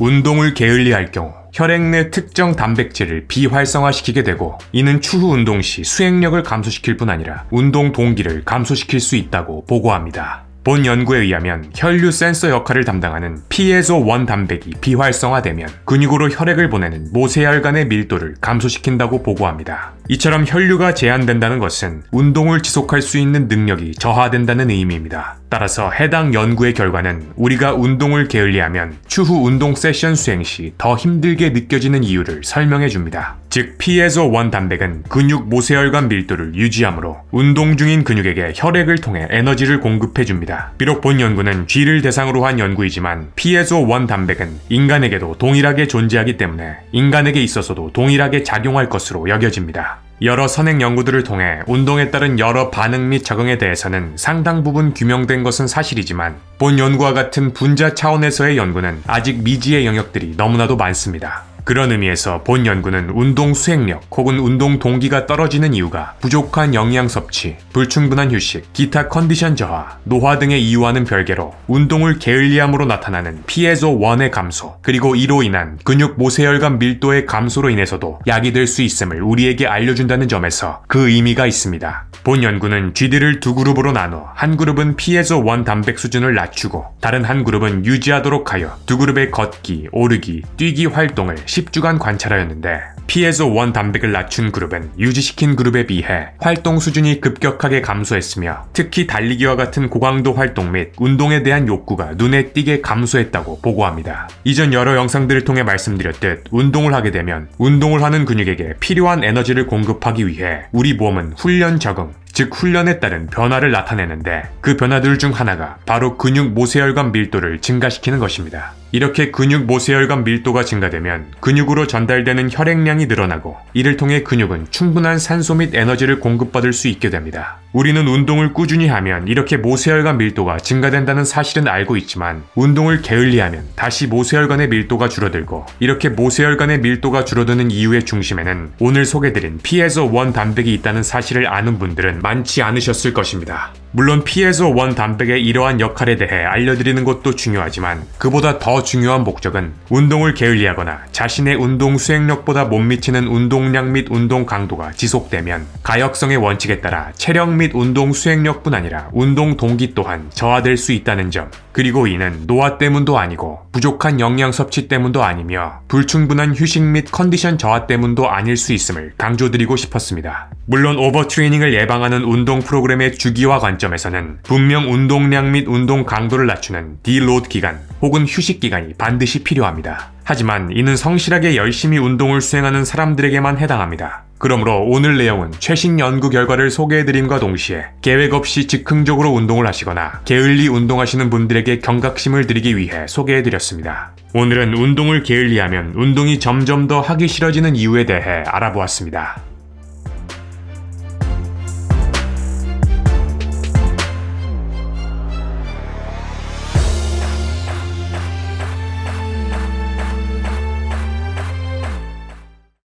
운동을 게을리할 경우 혈액 내 특정 단백질을 비활성화시키게 되고 이는 추후 운동 시 수행력을 감소시킬 뿐 아니라 운동 동기를 감소시킬 수 있다고 보고합니다. 본 연구에 의하면 혈류 센서 역할을 담당하는 피에소1 단백이 비활성화되면 근육으로 혈액을 보내는 모세혈관의 밀도를 감소시킨다고 보고합니다. 이처럼 혈류가 제한된다는 것은 운동을 지속할 수 있는 능력이 저하된다는 의미입니다. 따라서 해당 연구의 결과는 우리가 운동을 게을리하면 추후 운동 세션 수행 시 더 힘들게 느껴지는 이유를 설명해 줍니다. 즉 피에소1 단백은 근육 모세혈관 밀도를 유지하므로 운동 중인 근육에게 혈액을 통해 에너지를 공급해 줍니다. 비록 본 연구는 쥐를 대상으로 한 연구이지만 피에소1 단백은 인간에게도 동일하게 존재하기 때문에 인간에게 있어서도 동일하게 작용할 것으로 여겨집니다. 여러 선행 연구들을 통해 운동에 따른 여러 반응 및 적응에 대해서는 상당 부분 규명된 것은 사실이지만 본 연구와 같은 분자 차원에서의 연구는 아직 미지의 영역들이 너무나도 많습니다. 그런 의미에서 본 연구는 운동 수행력 혹은 운동 동기가 떨어지는 이유가 부족한 영양 섭취, 불충분한 휴식, 기타 컨디션 저하, 노화 등의 이유와는 별개로 운동을 게을리함으로 나타나는 피에소1의 감소, 그리고 이로 인한 근육 모세혈관 밀도의 감소로 인해서도 약이 될 수 있음을 우리에게 알려준다는 점에서 그 의미가 있습니다. 본 연구는 쥐들을 두 그룹으로 나눠 한 그룹은 피에소1 단백 수준을 낮추고 다른 한 그룹은 유지하도록 하여 두 그룹의 걷기, 오르기, 뛰기 활동을 10주간 관찰하였는데 피에소1 단백을 낮춘 그룹은 유지시킨 그룹에 비해 활동 수준이 급격하게 감소했으며 특히 달리기와 같은 고강도 활동 및 운동에 대한 욕구가 눈에 띄게 감소했다고 보고합니다. 이전 여러 영상들을 통해 말씀드렸듯 운동을 하게 되면 운동을 하는 근육에게 필요한 에너지를 공급하기 위해 우리 몸은 훈련 적응, 즉 훈련에 따른 변화를 나타내는데 그 변화들 중 하나가 바로 근육 모세혈관 밀도를 증가시키는 것입니다. 이렇게 근육 모세혈관 밀도가 증가되면 근육으로 전달되는 혈액량이 늘어나고 이를 통해 근육은 충분한 산소 및 에너지를 공급받을 수 있게 됩니다. 우리는 운동을 꾸준히 하면 이렇게 모세혈관 밀도가 증가된다는 사실은 알고 있지만 운동을 게을리하면 다시 모세혈관의 밀도가 줄어들고 이렇게 모세혈관의 밀도가 줄어드는 이유의 중심에는 오늘 소개드린 피에소1 단백이 있다는 사실을 아는 분들은 많지 않으셨을 것입니다. 물론 피에소1 단백의 이러한 역할에 대해 알려드리는 것도 중요하지만 그보다 더 중요한 목적은 운동을 게을리하거나 자신의 운동 수행력보다 못 미치는 운동량 및 운동 강도가 지속되면 가역성의 원칙에 따라 체력 및 운동 수행력뿐 아니라 운동 동기 또한 저하될 수 있다는 점 그리고 이는 노화 때문도 아니고 부족한 영양 섭취 때문도 아니며 불충분한 휴식 및 컨디션 저하 때문도 아닐 수 있음을 강조드리고 싶었습니다. 물론 오버트레이닝을 예방하는 운동 프로그램의 주기와 관점에서는 분명 운동량 및 운동 강도를 낮추는 디로드 기간 혹은 휴식 기간이 반드시 필요합니다. 하지만 이는 성실하게 열심히 운동을 수행하는 사람들에게만 해당합니다. 그러므로 오늘 내용은 최신 연구 결과를 소개해드림과 동시에 계획 없이 즉흥적으로 운동을 하시거나 게을리 운동하시는 분들에게 경각심을 드리기 위해 소개해드렸습니다. 오늘은 운동을 게을리하면 운동이 점점 더 하기 싫어지는 이유에 대해 알아보았습니다.